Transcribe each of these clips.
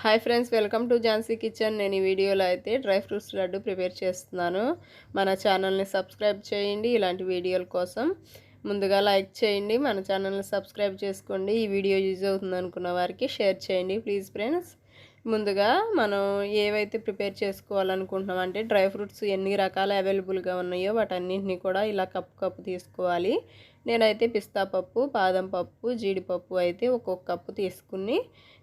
Hi friends welcome to Jhansi kitchen. నేను ఈ వీడియోలో అయితే డ్రై ఫ్రూట్స్ లడ్డు ప్రిపేర్ చేస్తున్నాను. మన ఛానల్ని సబ్స్క్రైబ్ చేయండి ఇలాంటి వీడియోల కోసం. ముందుగా లైక్ చేయండి మన ఛానల్ని సబ్స్క్రైబ్ చేసుకోండి. ఈ వీడియో యూజ్ అవుతుంది అనుకున్న వారికి షేర్ చేయండి ప్లీజ్ ఫ్రెండ్స్. ముందుగా మనం ఏవైతే ప్రిపేర్ చేసుకోవాలనుకుంటున్నాం అంటే డ్రై ఫ్రూట్స్ ఎన్ని రకాల అవైలబుల్గా ఉన్నాయో వాటన్నింటినీ కూడా ఇలా కప్పు కప్పు తీసుకోవాలి. నేనైతే పిస్తా పప్పు బాదం పప్పు జీడిపప్పు అయితే ఒక్కొక్క కప్పు తీసుకుని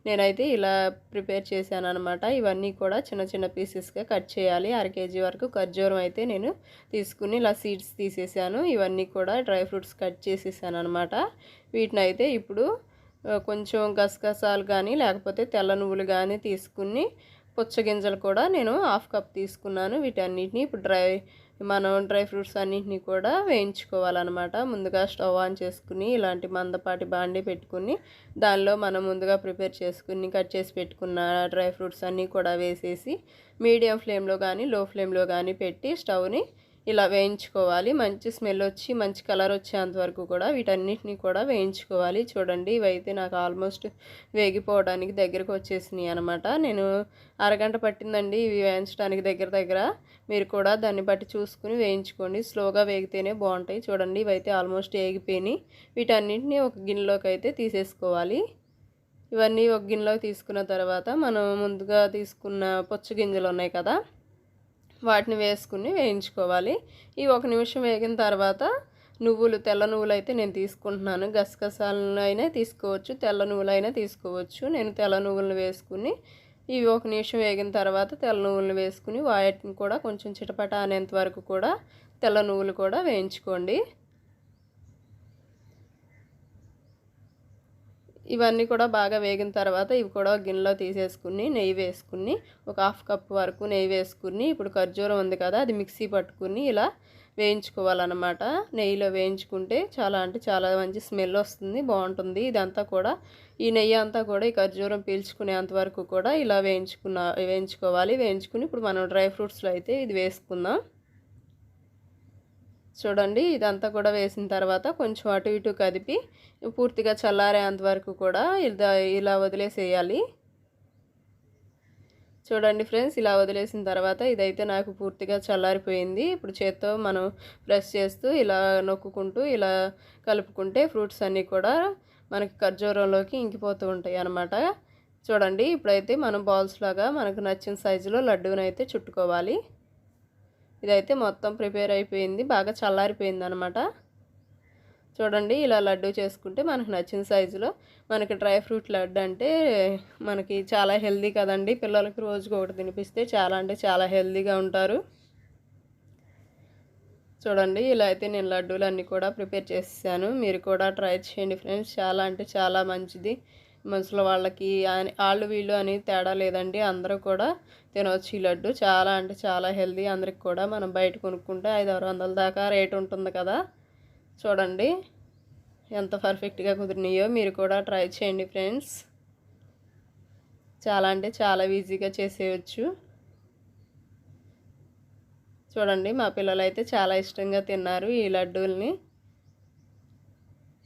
నేనైతే ఇలా ప్రిపేర్ చేశాను అనమాట ఇవన్నీ కూడా చిన్న చిన్న పీసెస్గా కట్ చేయాలి. అర కేజీ వరకు ఖర్జూరం అయితే నేను తీసుకుని ఇలా సీడ్స్ తీసేసాను. ఇవన్నీ కూడా డ్రై ఫ్రూట్స్ కట్ చేసేసాను అనమాట వీటిని అయితే ఇప్పుడు కొంచెం గసగసాలు కానీ లేకపోతే తెల్ల నువ్వులు కానీ తీసుకుని పుచ్చగింజలు కూడా నేను హాఫ్ కప్ తీసుకున్నాను. వీటన్నిటిని ఇప్పుడు డ్రై మనం డ్రై ఫ్రూట్స్ అన్నింటినీ కూడా వేయించుకోవాలన్నమాట. ముందుగా స్టవ్ ఆన్ చేసుకుని ఇలాంటి మందపాటి బాండి పెట్టుకుని దానిలో మనం ముందుగా ప్రిపేర్ చేసుకుని కట్ చేసి పెట్టుకున్న డ్రై ఫ్రూట్స్ అన్నీ కూడా వేసేసి మీడియం ఫ్లేమ్లో కానీ లో ఫ్లేమ్లో కానీ పెట్టి స్టవ్ని ఇలా వేయించుకోవాలి. మంచి స్మెల్ వచ్చి మంచి కలర్ వచ్చేంత వరకు కూడా వీటన్నిటిని కూడా వేయించుకోవాలి. చూడండి ఇవైతే నాకు ఆల్మోస్ట్ వేగిపోవడానికి దగ్గరకు వచ్చేసినాయి అనమాట నేను అరగంట పట్టిందండి ఇవి వేయించడానికి దగ్గర దగ్గర. మీరు కూడా దాన్ని బట్టి చూసుకుని వేయించుకోండి. స్లోగా వేగితేనే బాగుంటాయి. చూడండి ఇవైతే ఆల్మోస్ట్ వేగిపోయినాయి వీటన్నిటిని ఒక గిన్నెలోకి అయితే తీసేసుకోవాలి. ఇవన్నీ ఒక గిన్నెలోకి తీసుకున్న తర్వాత మనం ముందుగా తీసుకున్న పొచ్చు గింజలు ఉన్నాయి కదా వాటిని వేసుకుని వేయించుకోవాలి. ఈ ఒక నిమిషం వేగిన తర్వాత నువ్వులు తెల్ల నువ్వులు అయితే నేను తీసుకుంటున్నాను. గసగసాలైనా తీసుకోవచ్చు తెల్ల నువ్వులు అయినా తీసుకోవచ్చు. నేను తెల్ల నువ్వులను వేసుకుని ఇవి ఒక నిమిషం వేగిన తర్వాత తెల్ల నువ్వులను వేసుకుని వాటిని కూడా కొంచెం చిటపట అనేంత వరకు కూడా తెల్ల నువ్వులు కూడా వేయించుకోండి. ఇవన్నీ కూడా బాగా వేగిన తర్వాత ఇవి కూడా గిన్నెలో తీసేసుకుని నెయ్యి వేసుకుని ఒక హాఫ్ కప్ వరకు నెయ్యి వేసుకుని ఇప్పుడు ఖర్జూరం ఉంది కదా అది మిక్సీ పట్టుకుని ఇలా వేయించుకోవాలన్నమాట. నెయ్యిలో వేయించుకుంటే చాలా అంటే చాలా మంచి స్మెల్ వస్తుంది బాగుంటుంది. ఇదంతా కూడా ఈ నెయ్యి అంతా కూడా ఈ ఖర్జూరం పీల్చుకునేంత వరకు కూడా ఇలా వేయించుకున్న వేయించుకోవాలి. వేయించుకుని ఇప్పుడు మనం డ్రై ఫ్రూట్స్లో అయితే ఇది వేసుకుందాం. చూడండి ఇదంతా కూడా వేసిన తర్వాత కొంచెం అటు ఇటు కదిపి పూర్తిగా చల్లారేంత వరకు కూడా ఇలా ఇలా వదిలేసేయాలి. చూడండి ఫ్రెండ్స్ ఇలా వదిలేసిన తర్వాత ఇదైతే నాకు పూర్తిగా చల్లారిపోయింది. ఇప్పుడు చేత్తో మనం ప్రెస్ చేస్తూ ఇలా నొక్కుకుంటూ ఇలా కలుపుకుంటే ఫ్రూట్స్ అన్నీ కూడా మనకి ఖర్జూరంలోకి ఇంకిపోతూ ఉంటాయి అన్నమాట. చూడండి ఇప్పుడైతే మనం బాల్స్ లాగా మనకు నచ్చిన సైజులో లడ్డూనైతే చుట్టుకోవాలి. ఇదైతే మొత్తం ప్రిపేర్ అయిపోయింది బాగా చల్లారిపోయింది అనమాట చూడండి ఇలా లడ్డు చేసుకుంటే మనకు నచ్చిన సైజులో మనకి డ్రై ఫ్రూట్ లడ్డు అంటే మనకి చాలా హెల్దీ కదండి. పిల్లలకి రోజుకి ఒకటి తినిపిస్తే చాలా అంటే చాలా హెల్దీగా ఉంటారు. చూడండి ఇలా అయితే నేను లడ్డూలు అన్నీ కూడా ప్రిపేర్ చేసాను మీరు కూడా ట్రై చేయండి ఫ్రెండ్స్ చాలా అంటే చాలా మంచిది. ముసలి వాళ్ళకి వాళ్ళు వీళ్ళు అని తేడా లేదండి. అందరూ కూడా తినవచ్చు ఈ లడ్డు. చాలా అంటే చాలా హెల్దీ అందరికి కూడా మనం బయట కొనుక్కుంటే ఐదు ఆరు వందల దాకా రేట్ ఉంటుంది కదా. చూడండి ఎంత పర్ఫెక్ట్గా కుదిరినాయో. మీరు కూడా ట్రై చేయండి ఫ్రెండ్స్. చాలా అంటే చాలా ఈజీగా చేసేయచ్చు. చూడండి మా పిల్లలు అయితే చాలా ఇష్టంగా తిన్నారు ఈ లడ్డూల్ని.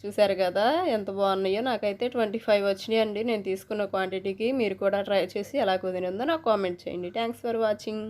చూసారు కదా? ఎంత బాగున్నాయో. నాకైతే ట్వంటీ ఫైవ్ వచ్చినాయి అండి నేను తీసుకున్న క్వాంటిటీకి మీరు కూడా ట్రై చేసి ఎలా కుదిరిందో నాకు కామెంట్ చేయండి. Thanks for watching.